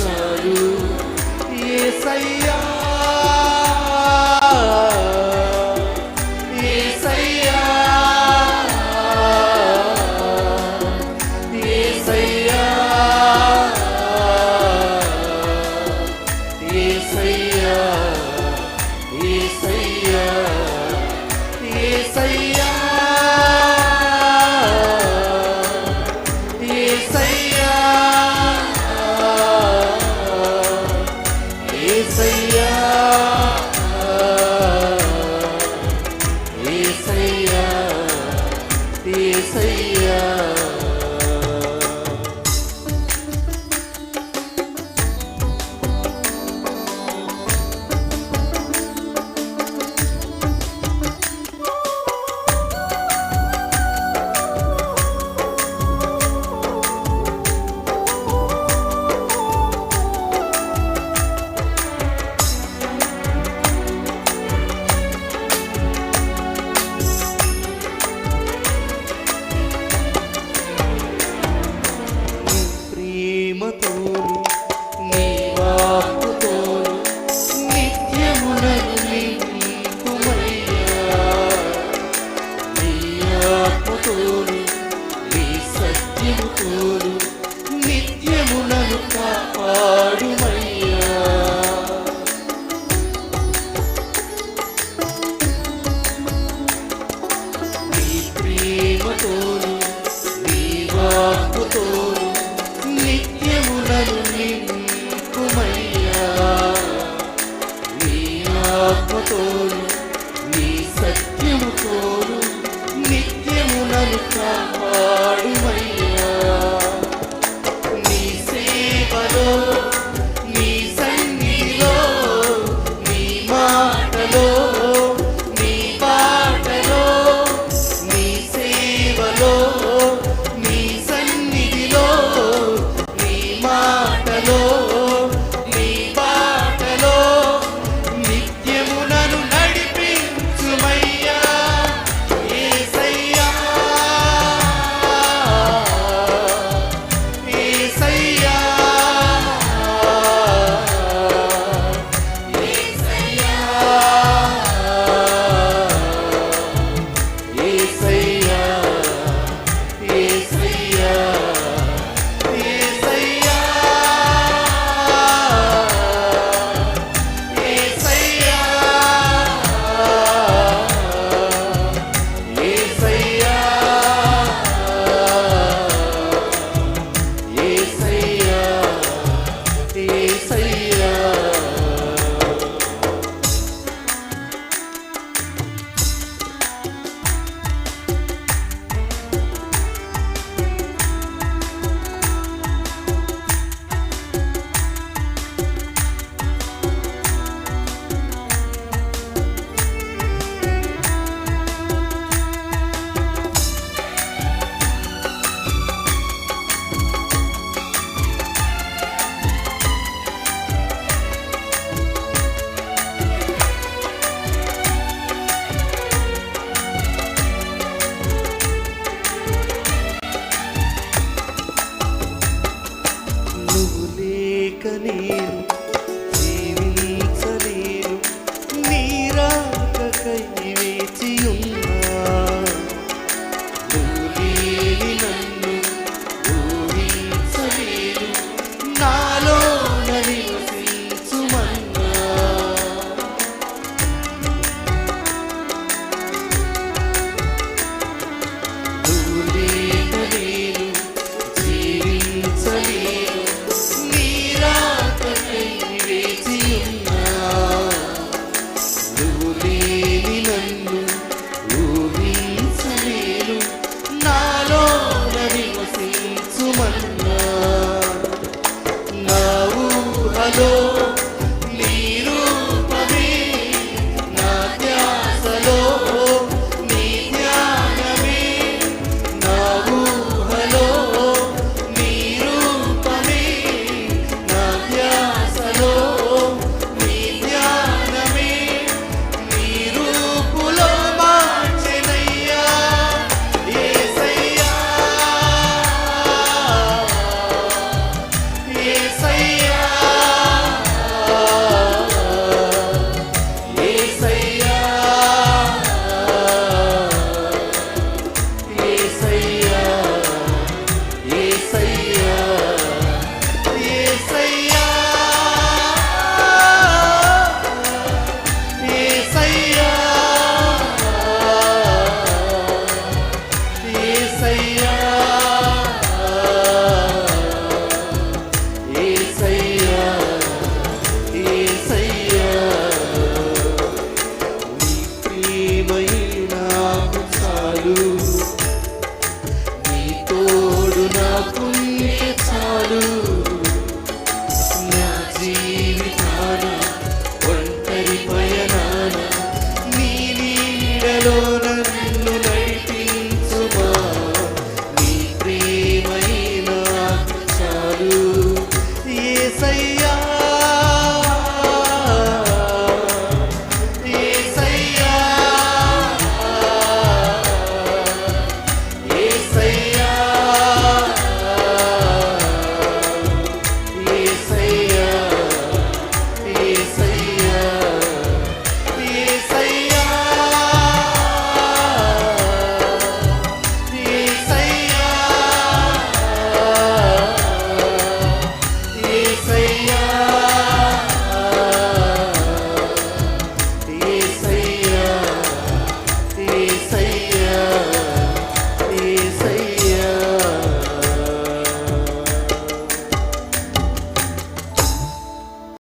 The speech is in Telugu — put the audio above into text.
నాకు చాలు యేసయ్యా ఏసయ్యా ఏసయ్యా తోడు నీ సత్యము తోడు నిత్యము నన్ను కాపాడుమయ్యా. నీ ప్రేమతోను నీ వాక్కుతోను yourself.